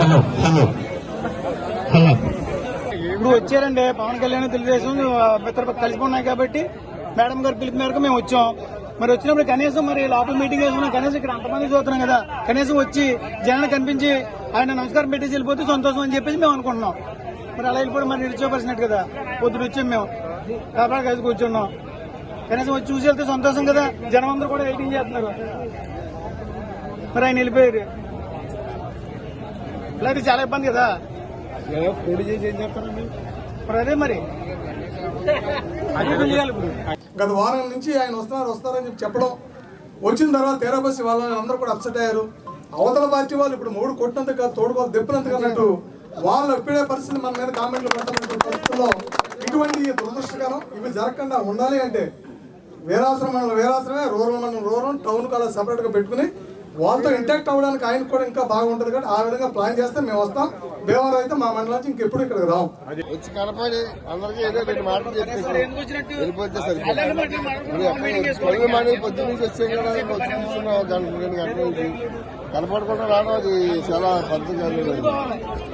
Hello hello. Hello. ఇప్పుడు వచ్చారండి. పవన్ కళ్యాణ్ తెలుగుదేశం మిత్ర కలిసి ఉన్నాయి కాబట్టి మేడం గారు పిలుపు మేరకు మేము వచ్చాం. మరి వచ్చినప్పుడు కనీసం మరి లోపల మీటింగ్ వేసుకున్నాం కనీసం ఇక్కడ అంతమంది చూస్తున్నాం కదా. కనీసం వచ్చి జనాన్ని కనిపించి ఆయన నమస్కారం పెట్టేసి వెళ్ళిపోతే సంతోషం అని చెప్పేసి మేము అనుకుంటున్నాం. మరి అలా వెళ్ళిపోవడం మరి నిలిచోపరిచినట్టు కదా. పొద్దున వచ్చాం మేము. కాబట్టి కలిసి కూర్చున్నాం. కనీసం వచ్చి చూసి వెళ్తే సంతోషం కదా. జనం అందరూ కూడా వెయిటింగ్ చేస్తున్నారు. మరి ఆయన వెళ్ళిపోయారు. ఇలా అయితే చాలా ఇబ్బంది కదా. పొడి చేసి ఏం చెప్తారండి మరి అదే మరి. ఇప్పుడు. గత వారం నుంచి ఆయన వస్తున్నారు వస్తారని చెప్పి చెప్పడం. వచ్చిన తర్వాత తేరాబస్సి వాళ్ళని అందరూ కూడా అప్సెట్ అయ్యారు. అవతల పార్టీ వాళ్ళు ఇప్పుడు మూడు కొట్టినందుకు కాదు తోడు వాళ్ళు దెప్పినందుకు అన్నట్టు వాళ్ళు ఎప్పుడే పరిస్థితి మన మీద కామెంట్లు పెడుతున్నటువంటి పరిస్థితుల్లో ఇటువంటి దురదృష్టకరం ఇవి జరగకుండా ఉండాలి అంటే వీరాశ్రమం వీరాశ్రమే రూరల్ మండలం రూరల్ టౌన్ కాలేజ్ సపరేట్గా పెట్టుకుని వాళ్ళతో ఇంటాక్ట్ అవ్వడానికి ఆయనకు కూడా ఇంకా బాగుంటుంది కాబట్టి ఆ విధంగా ప్లాన్ చేస్తే మేము వస్తాం. భీమవరం అయితే మా మండలం నుంచి ఇంకెప్పుడు ఇక్కడికి రాం వచ్చి కనపడి అందరికీ ఏదో రెండు మాటలు వెళ్ళిపోతే సరిపోతుంది నుంచి వచ్చే గంట రెండు గంటల నుంచి కనపడకుండా రావడం అది చాలా పద్ధతి